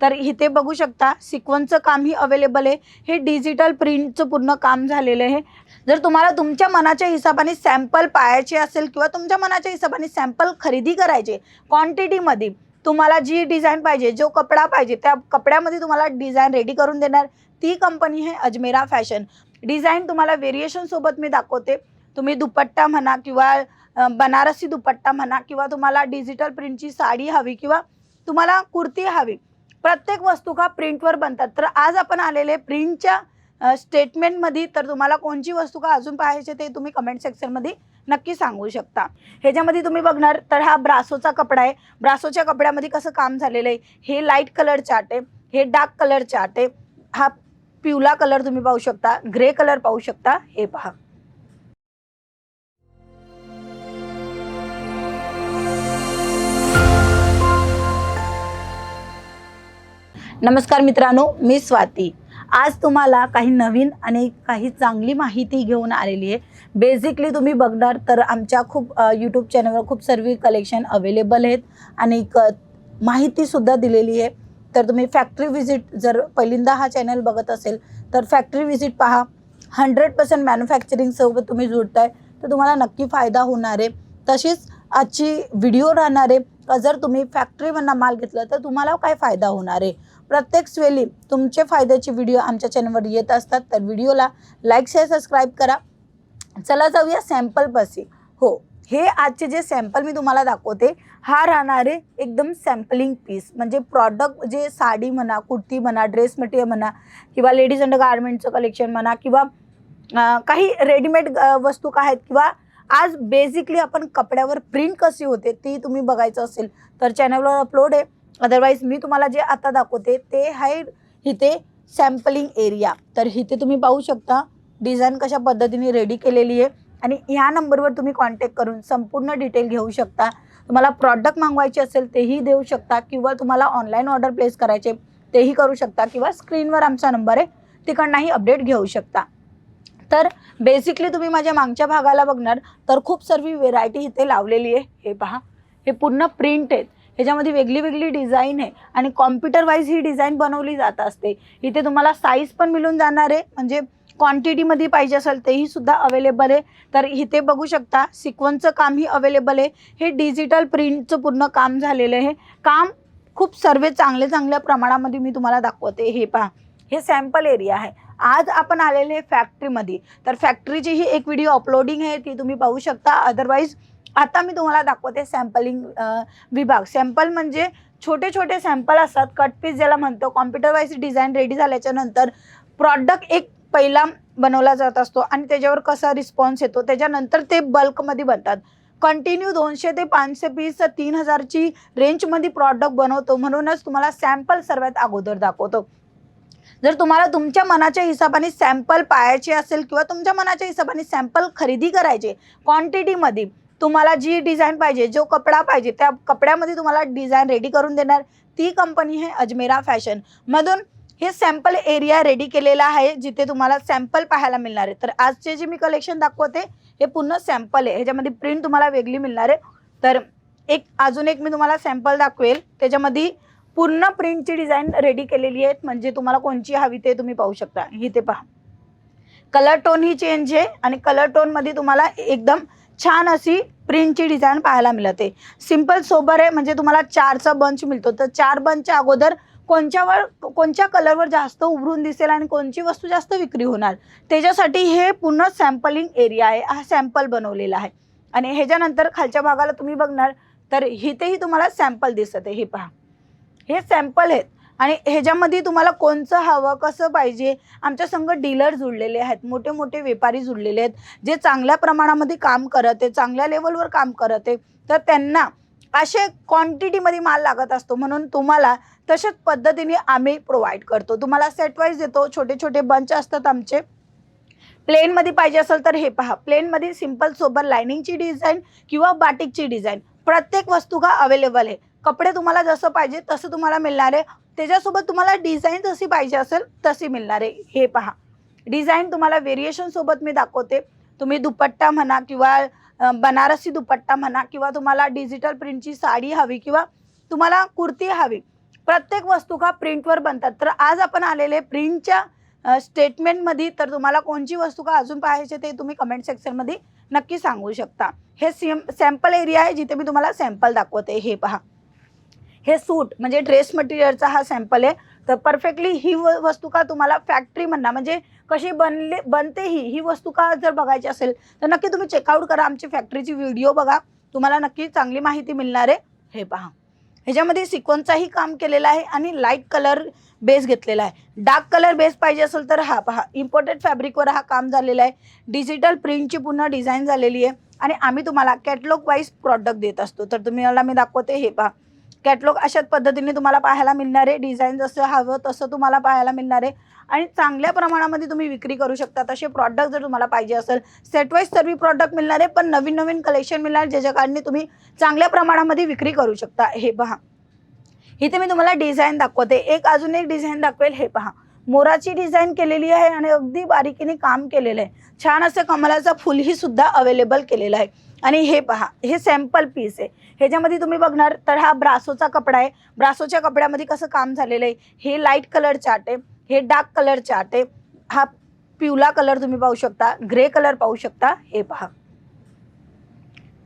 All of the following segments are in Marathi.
तर इथे बघू शकता सिक्वन्सचं कामही अवेलेबल आहे. हे डिजिटल प्रिंटचं पूर्ण काम झालेलं आहे. जर तुम्हाला तुमच्या मनाच्या हिशोबाने सॅम्पल पाहायचे असेल किंवा तुमच्या मनाच्या हिशोबाने सॅम्पल खरेदी करायचे क्वांटिटीमध्ये तुम्हाला जी डिझाईन पाहिजे जो कपडा पाहिजे त्या कपड्यामध्ये तुम्हाला डिझाईन रेडी करून देणार. ती कंपनी आहे अजमेरा फॅशन डिझाईन तुम्हाला व्हेरिएशनसोबत मी दाखवते. तुम्ही दुपट्टा म्हणा किंवा बनारसी दुपट्टा म्हणा किंवा तुम्हाला डिजिटल प्रिंटची साडी हवी किंवा तुम्हाला कुर्ती हवी प्रत्येक वस्तू का प्रिंटवर बनतात. तर आज आपण आलेले प्रिंटच्या स्टेटमेंटमध्ये तर तुम्हाला कोणची वस्तू का अजून पाहायचे ते तुम्ही कमेंट सेक्शनमध्ये नक्की सांगू शकता. ह्याच्यामध्ये तुम्ही बघणार तर हा ब्रासोचा कपडा आहे. ब्रासोच्या कपड्यामध्ये कसं काम झालेलं आहे? हे लाइट कलर चार्ट आहे. हे डार्क कलर चार्ट आहे. हा पिवळा कलर तुम्ही पाहू शकता. ग्रे कलर पाहू शकता. हे पहा. नमस्कार मित्रांनो मी स्वाती. आज तुम्हाला काही नवीन आणि काही चांगली माहिती घेऊन आलेली आहे. बेसिकली तुम्ही बघणार तर आमच्या खूप यूट्यूब चॅनलवर खूप सर्व कलेक्शन अवेलेबल आहेत आणि क माहितीसुद्धा दिलेली आहे. तर तुम्ही फॅक्टरी व्हिजिट जर पहिल्यांदा हा चॅनल बघत असेल तर फॅक्टरी व्हिजिट पहा. हंड्रेड पर्सेंट मॅन्युफॅक्चरिंगसोबत तुम्ही जुळताय तर तुम्हाला नक्की फायदा होणार आहे. तशीच आजची व्हिडिओ राहणार आहे. का जर तुम्ही फॅक्टरीमधनं माल घेतला तर तुम्हाला काय फायदा होणार आहे? प्रत्येक वेळी तुमचे फायद्याचे व्हिडिओ आमच्या चॅनलवर येत असतात. तर व्हिडिओला लाईक शेअर सबस्क्राईब करा. चला जाऊया सॅम्पल पसी हो हे आजचे जे सॅम्पल मी तुम्हाला दाखवते हा राहणारे एकदम सॅम्पलिंग पीस म्हणजे प्रॉडक्ट जे साडी म्हणा कुर्ती म्हणा ड्रेस मटेरियल म्हणा किंवा लेडीज अंडर गार्मेंटचं कलेक्शन म्हणा किंवा काही रेडीमेड वस्तू काय आहेत किंवा आज बेसिकली आपण कपड्यावर प्रिंट कशी होते ती तुम्ही बघायचं असेल तर चॅनलवर अपलोड आहे. अदरवाईज मी तुम्हाला जे आता दाखवते ते आहे इथे सॅम्पलिंग एरिया तर इथे तुम्ही पाहू शकता डिझाईन कशा पद्धतीने रेडी केलेली आहे. आणि ह्या नंबरवर तुम्ही कॉन्टॅक्ट करून संपूर्ण डिटेल घेऊ शकता. तुम्हाला प्रॉडक्ट मागवायचे असेल तेही देऊ शकता. किंवा तुम्हाला ऑनलाईन ऑर्डर प्लेस करायचे तेही करू शकता. किंवा स्क्रीनवर आमचा नंबर आहे तिकडनंही अपडेट घेऊ शकता. तर बेसिकली तुम्ही माझ्या मागच्या भागाला बघणार तर खूप सर्व व्हेरायटी इथे लावलेली आहे. हे पहा. हे पूर्ण प्रिंट आहेत. ह्याच्यामध्ये वेगळी वेगळी डिझाईन आहे आणि कॉम्प्युटर वाईज ही डिझाईन बनवली जात असते. इथे तुम्हाला साईज पण मिळून जाणार आहे. म्हणजे क्वांटिटीमध्ये पाहिजे असेल तेही सुद्धा अवेलेबल आहे. तर इथे बघू शकता सिक्वन्सचं कामही अवेलेबल आहे. हे डिजिटल प्रिंटचं पूर्ण काम झालेलं आहे. काम खूप सर्व चांगले चांगल्या प्रमाणामध्ये मी तुम्हाला दाखवते. हे पहा. हे सॅम्पल एरिया आहे. आज आपण आलेले फॅक्टरीमध्ये तर फॅक्टरीची ही एक व्हिडिओ अपलोडिंग आहे. ती तुम्ही पाहू शकता. अदरवाईज आता मी तुम्हाला दाखवते सॅम्पलिंग विभाग. सॅम्पल म्हणजे छोटे छोटे सॅम्पल असतात. कट पीस ज्याला म्हणतो. कॉम्प्युटर वाईज डिझाईन रेडी झाल्याच्यानंतर प्रॉडक्ट एक पहिला बनवला जात असतो आणि त्याच्यावर कसा रिस्पॉन्स येतो त्याच्यानंतर ते बल्कमध्ये बनतात. कंटिन्यू दोनशे ते पाचशे पीस तीन हजारची रेंजमध्ये प्रॉडक्ट बनवतो. म्हणूनच तुम्हाला सॅम्पल सर्वात अगोदर दाखवतो. जर तुम्हाला तुमच्या मनाच्या हिशोबाने सॅम्पल पाहायचे असेल किंवा तुमच्या मनाच्या हिशोबाने सॅम्पल खरेदी करायचे क्वांटिटीमध्ये तुम्हाला जी डिझाईन पाहिजे जो कपडा पाहिजे त्या कपड्यामध्ये तुम्हाला डिझाईन रेडी करून देणार. ती कंपनी आहे अजमेरा फॅशन मधून हे सॅम्पल एरिया रेडी केलेला आहे जिथे तुम्हाला सॅम्पल पाहायला मिळणार आहे. तर आजचे जे मी कलेक्शन दाखवते हे पूर्ण सॅम्पल आहे. ह्याच्यामध्ये प्रिंट तुम्हाला वेगळी मिळणार आहे. तर एक अजून एक मी तुम्हाला सॅम्पल दाखवेल. त्याच्यामध्ये पूर्ण प्रिंटची डिझाईन रेडी केलेली आहेत. म्हणजे तुम्हाला कोणची हवी ते तुम्ही पाहू शकता. इथे पहा. कलर टोन ही चेंज आहे आणि कलर टोनमध्ये तुम्हाला एकदम छान अशी प्रिंटची डिझाईन पाहायला मिळते. सिंपल सोबर आहे म्हणजे तुम्हाला चारचा बंच मिळतो. तर चार बंचच्या अगोदर कोणच्यावर कोणत्या कलरवर जास्त उभरून दिसेल आणि कोणची वस्तू जास्त विक्री होणार? त्याच्यासाठी हे पूर्ण सॅम्पलिंग एरिया आहे. हा सॅम्पल बनवलेला आहे. आणि ह्याच्यानंतर खालच्या भागाला तुम्ही बघणार तर इथेही तुम्हाला सॅम्पल दिसत. आहे हे पहा. हे सॅम्पल आहेत. आणि ह्याच्यामध्ये तुम्हाला कोणचं हवं कसं पाहिजे? आमच्या संघ डीलर जुळलेले आहेत मोठे मोठे व्यापारी जुळलेले आहेत जे चांगल्या प्रमाणामध्ये काम करत आहे चांगल्या लेवलवर काम करत आहे तर त्यांना असे क्वांटिटीमध्ये माल लागत असतो म्हणून तुम्हाला तशाच पद्धतीने आम्ही प्रोव्हाइड करतो. तुम्हाला सेटवाईज देतो छोटे छोटे बंच असतात आमचे. प्लेनमध्ये पाहिजे असेल तर हे पहा. प्लेनमध्ये सिंपल सोबत लायनिंगची डिझाईन किंवा बाटिकची डिझाईन प्रत्येक वस्तू का अवेलेबल आहे? कपडे तुम्हाला जसं पाहिजे तसं तुम्हाला मिळणार आहे. त्याच्यासोबत तुम्हाला डिझाईन जशी पाहिजे असेल तशी मिळणार आहे. हे पहा. डिझाईन तुम्हाला व्हेरिएशन सोबत मी दाखवते. तुम्ही दुपट्टा म्हणा किंवा बनारसी दुपट्टा म्हणा किंवा तुम्हाला डिजिटल प्रिंटची साडी हवी किंवा तुम्हाला कुर्ती हवी. प्रत्येक वस्तू का प्रिंटवर बनतात. तर आज आपण आलेले प्रिंटच्या स्टेटमेंटमध्ये तर तुम्हाला कोणची वस्तू का अजून पाहायचे ते तुम्ही कमेंट सेक्शनमध्ये नक्की सांगू शकता. हे सेम सॅम्पल एरिया आहे जिथे मी तुम्हाला सॅम्पल दाखवते. हे पहा. हे सूट म्हणजे ड्रेस मटेरियलचा हा सॅम्पल आहे. तर परफेक्टली ही व- वस्तू का तुम्हाला फॅक्टरी म्हणणार? म्हणजे कशी बनले बनते ही ही वस्तू का जर बघायची असेल तर नक्की तुम्ही चेकआउट करा आमची फॅक्टरीची व्हिडिओ बघा. तुम्हाला नक्की चांगली माहिती मिळणार आहे. हे पहा. ह्याच्यामध्ये सिक्वन्सचाही काम केलेलं आहे आणि लाइट कलर बेस घेतलेला आहे. डार्क कलर बेस पाहिजे असेल तर हा पहा. इम्पोर्टेड फॅब्रिकवर हा काम झालेला आहे. डिजिटल प्रिंटची पुन्हा डिझाईन झालेली आहे. आणि आम्ही तुम्हाला कॅटलॉग वाईज प्रॉडक्ट देत असतो. तर तुम्ही मला मी दाखवते हे पहा. कॅटलॉग अशाच पद्धतीने तुम्हाला पाहायला मिळणार आहे डिझाईन जसं हवं तसं तुम्हाला पाहायला मिळणार. आहे आणि चांगल्या प्रमाणामध्ये तुम्ही विक्री करू शकता तसे प्रॉडक्ट जर तुम्हाला पाहिजे असेल सेट तर सर्व प्रॉडक्ट मिळणार आहे पण नवीन नवीन कलेक्शन मिळणार ज्याच्या कारणे तुम्ही चांगल्या प्रमाणामध्ये विक्री करू शकता. हे पहा. इथे मी तुम्हाला डिझाईन दाखवते. एक अजून एक डिझाईन दाखवेल. हे पहा. मोराची डिझाईन केलेली आहे आणि अगदी बारीकीने काम केलेलं आहे. छान असं कमलाचं फुलही सुद्धा अवेलेबल केलेलं आहे. आणि हे पहा हे सॅम्पल पीस आहे. ह्याच्यामध्ये तुम्ही बघणार तर हा ब्रासोचा कपडा आहे. ब्रासोच्या कपड्यामध्ये कसं काम झालेलं आहे हे लाइट कलर चार्ट आहे हे डार्क कलर चार्ट आहे हा पिवळा कलर तुम्ही पाहू शकता ग्रे कलर पाहू शकता हे पहा.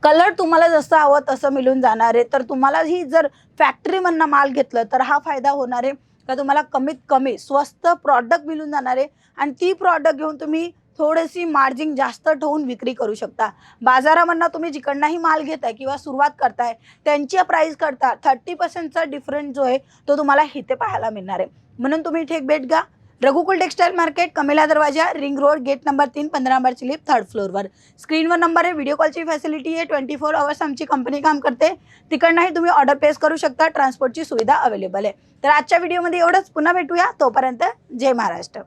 कलर तुम्हाला जसं हवं तसं मिळून जाणार आहे. तर तुम्हाला ही जर फॅक्टरीमधनं माल घेतलं तर हा फायदा होणार आहे. का तुम्हाला कमीत कमी स्वस्त प्रॉडक्ट मिळून जाणार आहे आणि ती प्रॉडक्ट घेऊन तुम्ही थोडीशी मार्जिन जास्त ठेवून विक्री करू शकता. बाजारामधनं तुम्ही जिकडनंही माल घेताय किंवा सुरुवात करताय त्यांची प्राईस करता थर्टी पर्सेंटचा डिफरन्स जो आहे तो तुम्हाला इथे पाहायला मिळणार आहे. म्हणून तुम्ही इथे एक भेट घ्या. रघुकुल टेक्सटाईल मार्केट कमेला दरवाजा रिंग रोड गेट नंबर तीन पंधरा नंबर स्लिप थर्ड फ्लोअरवर स्क्रीनवर नंबर आहे व्हिडिओ कॉलची फॅसिलिटी आहे ट्वेंटी फोर आवर्स आमची कंपनी काम करते. तिकडनंही तुम्ही ऑर्डर प्लेस करू शकता ट्रान्सपोर्टची सुविधा अवेलेबल आहे. तर आजच्या व्हिडिओमध्ये एवढंच. पुन्हा भेटूया तोपर्यंत जय महाराष्ट्र.